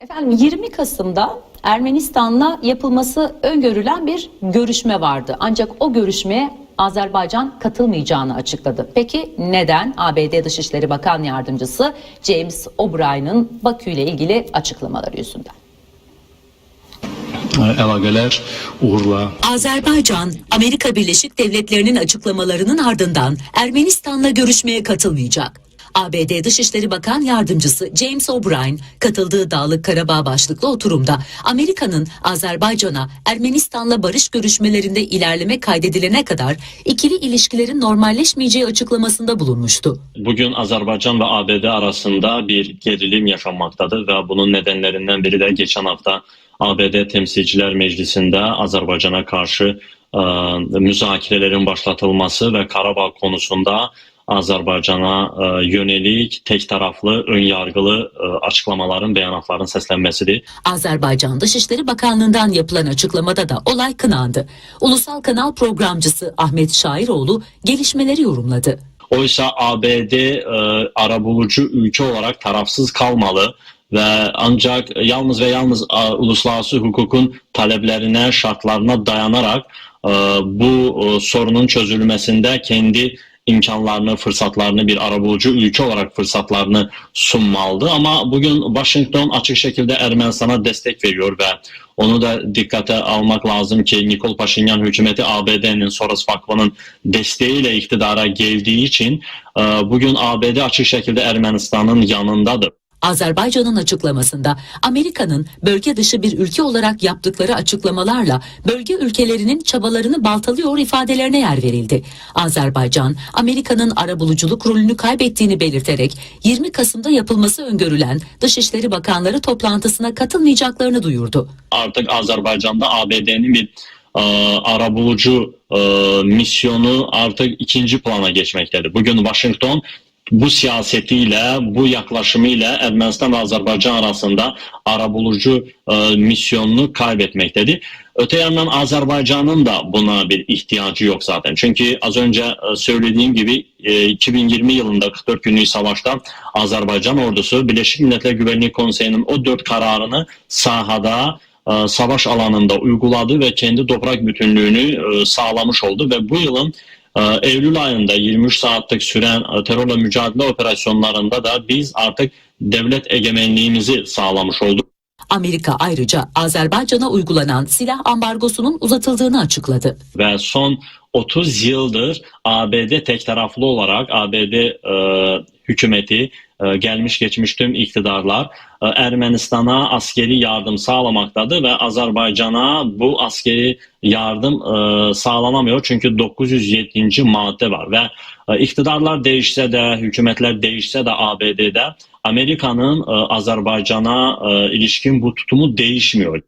Efendim 20 Kasım'da Ermenistan'la yapılması öngörülen bir görüşme vardı. Ancak o görüşmeye Azerbaycan katılmayacağını açıkladı. Peki neden? ABD Dışişleri Bakan Yardımcısı James O'Brien'in Bakü ile ilgili açıklamaları yüzünden. əlaqələr uğurla Azerbaycan, Amerika Birleşik Devletleri'nin açıklamalarının ardından Ermenistan'la görüşmeye katılmayacak. ABD Dışişleri Bakan Yardımcısı James O'Brien katıldığı Dağlık Karabağ başlıklı oturumda Amerika'nın Azerbaycan'a Ermenistan'la barış görüşmelerinde ilerleme kaydedilene kadar ikili ilişkilerin normalleşmeyeceği açıklamasında bulunmuştu. Bugün Azerbaycan ve ABD arasında bir gerilim yaşanmaktadır ve bunun nedenlerinden biri de geçen hafta ABD Temsilciler Meclisi'nde Azerbaycan'a karşı e, müzakirelerin başlatılması ve Karabağ konusunda Azerbaycan'a e, yönelik tek taraflı, ön yargılı e, açıklamaların, beyanatların seslenmesidir. Azerbaycan Dışişleri Bakanlığı'ndan yapılan açıklamada da olay kınandı. Ulusal Kanal programcısı Ahmet Şairoğlu gelişmeleri yorumladı. Oysa ABD e, arabulucu ülke olarak tarafsız kalmalı ve ancak yalnız ve yalnız e, uluslararası hukukun taleplerine, şartlarına dayanarak e, bu e, sorunun çözülmesinde kendi imkanlarını, fırsatlarını bir arabulucu ülke olarak fırsatlarını sunmalıdır. Ama bugün Washington açık şekilde Ermenistan'a destek veriyor ve onu da dikkate almak lazım ki Nikol Paşinyan hükümeti ABD'nin Soros Vakfı'nın desteğiyle iktidara geldiği için e, bugün ABD açık şekilde Ermenistan'ın yanındadır. Azerbaycan'ın açıklamasında Amerika'nın bölge dışı bir ülke olarak yaptıkları açıklamalarla bölge ülkelerinin çabalarını baltalıyor ifadelerine yer verildi. Azerbaycan, Amerika'nın arabuluculuk rolünü kaybettiğini belirterek 20 Kasım'da yapılması öngörülen Dışişleri Bakanları toplantısına katılmayacaklarını duyurdu. Artık Azerbaycan'da ABD'nin bir e, arabulucu e, misyonu artık ikinci plana geçmektedir. Bugün Washington bu siyasetiyle, bu yaklaşımıyla Ermənistan ve Azerbaycan arasında arabulucu e, misyonunu kaybetmektedir. Öte yandan Azerbaycan'ın da buna bir ihtiyacı yok zaten. Çünkü az önce e, söylediğim gibi e, 2020 yılında 44 günlük savaşta Azerbaycan ordusu Birleşik Milletler Güvenlik Konseyi'nin o dört kararını sahada e, savaş alanında uyguladı ve kendi toprak bütünlüğünü e, sağlamış oldu ve bu yılın e, Eylül ayında 23 saatlik süren terörle mücadele operasyonlarında da biz artık devlet egemenliğimizi sağlamış olduk. Amerika ayrıca Azerbaycan'a uygulanan silah ambargosunun uzatıldığını açıkladı. ve son 30 yıldır ABD tek taraflı olarak ABD e, hükümeti e, gelmiş geçmiş tüm iktidarlar e, Ermenistan'a askeri yardım sağlamaktadır ve Azerbaycan'a bu askeri yardım e, sağlanamıyor çünkü 907. madde var ve iktidarlar değişse de hükümetler değişse de ABD'de Amerika'nın Azerbaycan'a ilişkin bu tutumu değişmiyor.